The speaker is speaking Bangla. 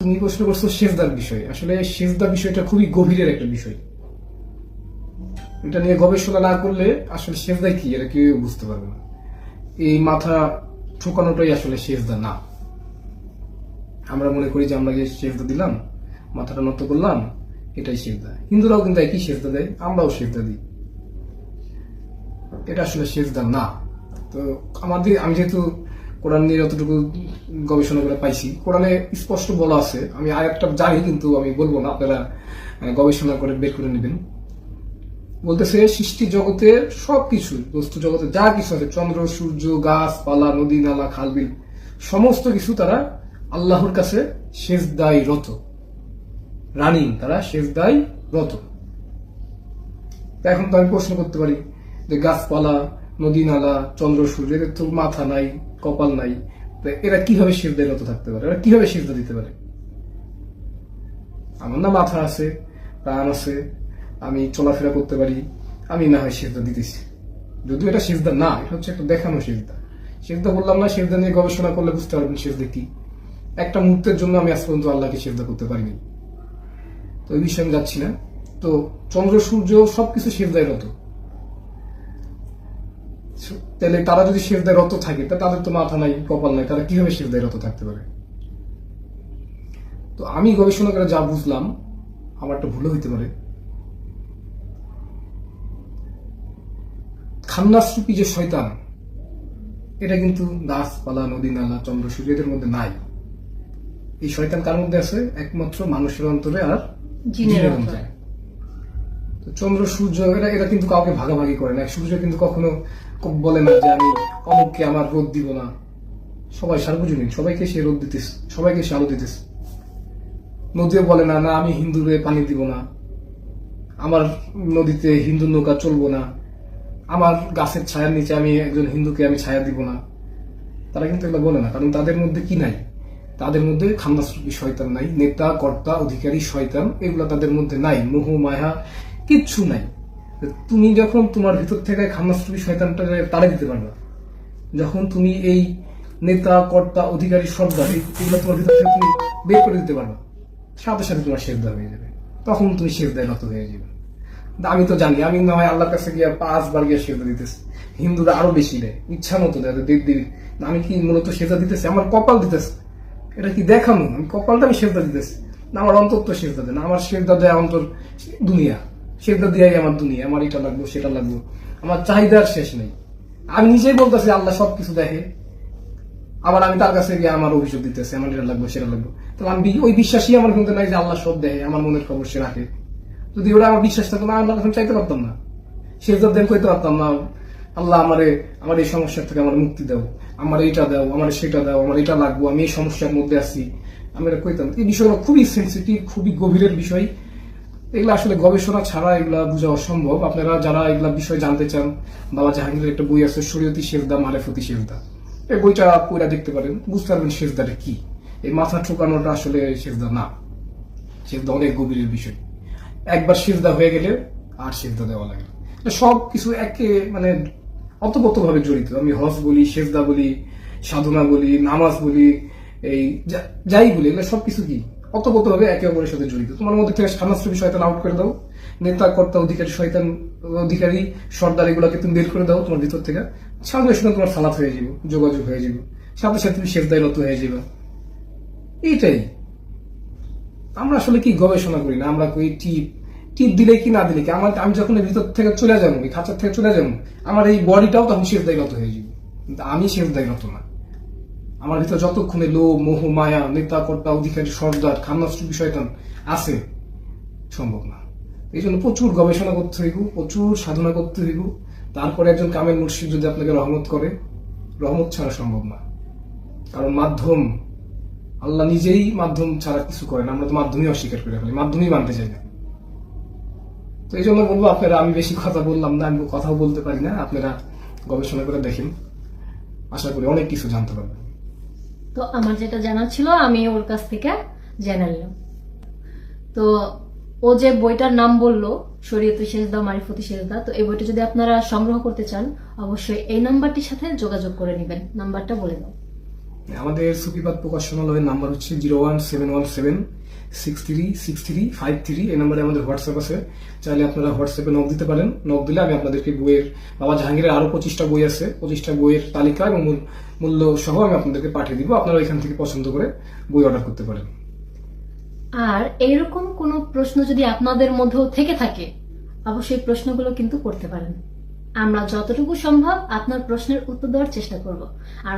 তুমি প্রশ্ন করছ সেজদার বিষয়। আসলে সেজদা বিষয়টা খুবই গভীরের একটা বিষয়। এটা নিয়ে গবেষণা না করলে আসলে সেজদা কি, এটা কেউ বুঝতে পারবে না। এই মাথা ঠোকানোটাই আসলে সেজদা না। আমরা মনে করি যে আমরা যে সেজদা দিলাম, মাথাটা নত করলাম, এটাই সেজদা হিন্দুরাও কিন্তু একই সেজদা দেয়, আমরাও সেজদা দিই। এটা আসলে সেজদা না। তো আমাদের আমি যেহেতু কোরআন নিয়ে যতটুকু গবেষণা করে পাইছি, কোরআনে স্পষ্ট বলা আছে। আমি আরেকটা জানি, কিন্তু আমি বলব না, আপনারা গবেষণা করে বের করে নেবেন। বলতেছে, সৃষ্টি জগতের সবকিছু, বস্তু জগতে যা কিছু আছে, চন্দ্র, সূর্য গাছপালা নদী, নালা খালবিল সমস্ত কিছু তারা আল্লাহর কাছে শেষ শেষদায় রত। রানিং, তারা শেষ শেষদায় রত এখন তো আমি প্রশ্ন করতে পারি যে গাছপালা নদী নালা, চন্দ্র সূর্য, এদের তো মাথা নাই, কপাল নাই। এরা কীভাবে শেষদায় রত থাকতে পারে? এরা কীভাবে শেষদা দিতে পারে? আমার না মাথা আছে, প্রাণ আছে, আমি চলাফেরা করতে পারি, আমি না হয় সেজদা দিতেছি। যদিও এটা সেজদা না, এটা হচ্ছে একটা দেখানো সেজদা সেজদা বললাম না সেজদা নিয়ে গবেষণা করলে বুঝতে পারবেন সেজদা কি। একটা মুহূর্তের জন্য আমি আজ পর্যন্ত আল্লাহকে সেজদা করতে পারিনি। তো এই বিষয়ে আমি যাচ্ছি না। তো চন্দ্র সূর্য সবকিছু সেজদায় রত। তাহলে তারা যদি সেজদায় রত থাকে তা তাদের তো মাথা নাই কপাল নাই তারা কীভাবে সেজদায় রত থাকতে পারে? তো আমি গবেষণা করে যা বুঝলাম আমার একটা ভুলও হইতে পারে। খান্নাসরূপী যে শয়তান এটা কিন্তু গাছপালা নদী নালা চন্দ্র সূর্য এদের মধ্যে নাই। এই শয়তান কার মধ্যে আছে? একমাত্র মানুষের অন্তরে আর জিনের অন্তরে। চন্দ্র, সূর্য এরা এরা কিন্তু কাউকে ভাগাভাগি করে না। সূর্য কিন্তু কখনো বলে না যে আমি অমুককে আমার রোদ দিব না। সবাই সার্বজনীন, সবাইকে সে রোদ দিতেস সবাইকে সে আলো দিতেস নদীও বলে না না, আমি হিন্দুরে পানি দিব না। আমার নদীতে হিন্দু নৌকা চলবো না। আমার গাছের ছায়ার নিচে আমি একজন হিন্দুকে আমি ছায়া দিব না। তারা কিন্তু এগুলো বলে না, কারণ তাদের মধ্যে কি নাই? তাদের মধ্যে খান্দাসরূপী শয়তান নাই, নেতা, কর্তা, অধিকারী, শয়তান, এগুলো তাদের মধ্যে নাই। মোহ, মায়া কিচ্ছু নাই। তুমি যখন তোমার ভিতর থেকে খান্দাসরূপী শয়তানটা তাড়ে দিতে পারবে, যখন তুমি এই নেতা, কর্তা, অধিকারী সর্দার তোমার ভিতর থেকে তুমি বের করে দিতে পারবে। সাথে সাথে তোমার শেষদা হয়ে যাবে। তখন তুমি শেষদায় নত হয়ে যাবে। আমি তো জানি, আমি না হয় আল্লাহর কাছে গিয়ে পাঁচবার গিয়ে সেজদা দিতেছি। হিন্দুরা আরও বেশি দেয়, ইচ্ছা মতো দেয় দেব দেবী আমি কি মূলত সেজদা দিতেছি? আমার কপাল দিতেছে। এটা কি দেখানো? আমি কপালটা আমি সেজদা দিতেছি। না আমার অন্তর তো সেজদা দেয় না আমার সেজদা দেয় অন্তর দুনিয়া। সেজদা দিয়াই আমার দুনিয়া, আমার এটা লাগবে, সেটা লাগবে। আমার চাহিদার শেষ নেই। আমি নিজেই বলতেছি, আল্লাহ সবকিছু দেখে। আবার আমি তার কাছে গিয়ে আমার অভিযোগ দিতেছি, আমার এটা লাগবে, সেটা লাগবে। তাহলে আমি ওই বিশ্বাসই আমার কিন্তু নাই যে আল্লাহ সব দেয় আমার মনের খবর সে রাখে। যদি ওরা আমার বিশ্বাস থাকতো না, আল্লাহ চাইতে পারতাম না। সে দেন কইতে পারতাম না, আল্লাহ আমারে, আমার এই সমস্যার থেকে আমার মুক্তি দাও, আমার এইটা দাও, আমার সেটা দাও, আমার এটা লাগবো, আমি এই সমস্যার মধ্যে আছি। আমি এটা কইতাম। এই বিষয়গুলো খুবই সেন্সিটিভ খুবই গভীরের বিষয়। এগুলো আসলে গবেষণা ছাড়া এগুলা বোঝা অসম্ভব। আপনারা যারা এগুলা বিষয় জানতে চান, বাবা জাহাঙ্গীরের একটা বই আছে, শরীয়তি শেখদা মারেফতি শেখদা এই বইটা পড়া দেখতে পারেন, বুঝতে পারবেন শেখদাটা কি। এই মাথা ঠোকানোটা আসলে শেখদা না। শেখদা অনেক গভীরের বিষয়। একবার সিজদা হয়ে গেলে আর সিজদা দেওয়া লাগে। সব কিছু একে মানে অতপত ভাবে জড়িত। আমি হজ বলি, সেজদা বলি, সাধনা বলি, নামাজ বলি, এই যাই বলি, এগুলো সবকিছু কি? অতপত ভাবে একে অপরের সাথে জড়িত। তোমার মধ্যে থেকে সানাশ্রমী শয়তান আউট করে দাও। নেতা, কর্তা, অধিকারী, শয়তান, অধিকারী, সর্দার, এগুলোকে তুমি বের করে দাও তোমার ভিতর থেকে। সামনে সঙ্গে তোমার সালাত হয়ে যাবে, যোগাযোগ হয়ে যাবে। সাথে সাথে তুমি সেজদায় নত হয়ে যাবে। এইটাই। আমরা আসলে কি গবেষণা করি না? আমরা কই টিপ টিপ দিলে কি, না দিলে কি? আমার, আমি যখন ভিতর থেকে চলে যাব খাঁচার থেকে চলে যাব, আমার এই বডিটাও তখন শেষ দায়গত হয়ে যাবে। আমি শেষ দায়গত না। আমার ভিতরে যতক্ষণে লোভ, মোহ, মায়া নেতা কর্তা অধিকারী, সর্দার খান্নাস্টুপি শয়তান আছে, সম্ভব না। এই জন্য প্রচুর গবেষণা করতে হইব, প্রচুর সাধনা করতে হইব। তারপরে একজন কামেল মুর্শিদ যদি আপনাকে রহমত করে, রহমত ছাড়া সম্ভব না। কারণ মাধ্যম, আল্লাহ নিজেই মাধ্যম ছাড়া কিছু করে না, আমরা তো মাধ্যমই অস্বীকার করে ফেলি, মাধ্যমই মানতে চাই না। তো এই জন্য বলব, আপনারা, আমি বেশি কথা বললাম না, আমি কথাও বলতে পারি না, আপনারা গবেষণা করে দেখেন। আশা করি অনেক কিছু জানতে পারবেন। তো আমার যেটা জানা ছিল, আমি ওর কাছ থেকে জেনে নিলাম। তো ও যে বইটার নাম বলল, শরীয়ত শেষদা মারিফতি শেষদা তো এই বইটা যদি আপনারা সংগ্রহ করতে চান, অবশ্যই এই নাম্বারটির সাথে যোগাযোগ করে নেবেন। নাম্বারটা বলে দাও। আমাদের সুপিপাত প্রকাশনালয়ের নাম্বার হচ্ছে zero one seven one seven six three six three five three. এই নাম্বারে আমাদের হোয়াটসঅ্যাপ আছে। চাইলে আপনারা হোয়াটসঅ্যাপে নক দিতে পারেন। নক দিলে আমি আপনাদেরকে বইয়ের বাবা জাহাঙ্গীরের আরও পঁচিশটা বই আছে। পঁচিশটা বইয়ের তালিকা এবং মূল্য সহ আমি আপনাদেরকে পাঠিয়ে দিব। আপনারা এখান থেকে পছন্দ করে বই অর্ডার করতে পারেন। আর এইরকম কোনো প্রশ্ন যদি আপনাদের মধ্যেও থেকে থাকে, অবশ্যই প্রশ্নগুলো কিন্তু করতে পারেন। আমরা যতটুকু সম্ভব আপনার প্রশ্নের উত্তর দেওয়ার চেষ্টা করব। আর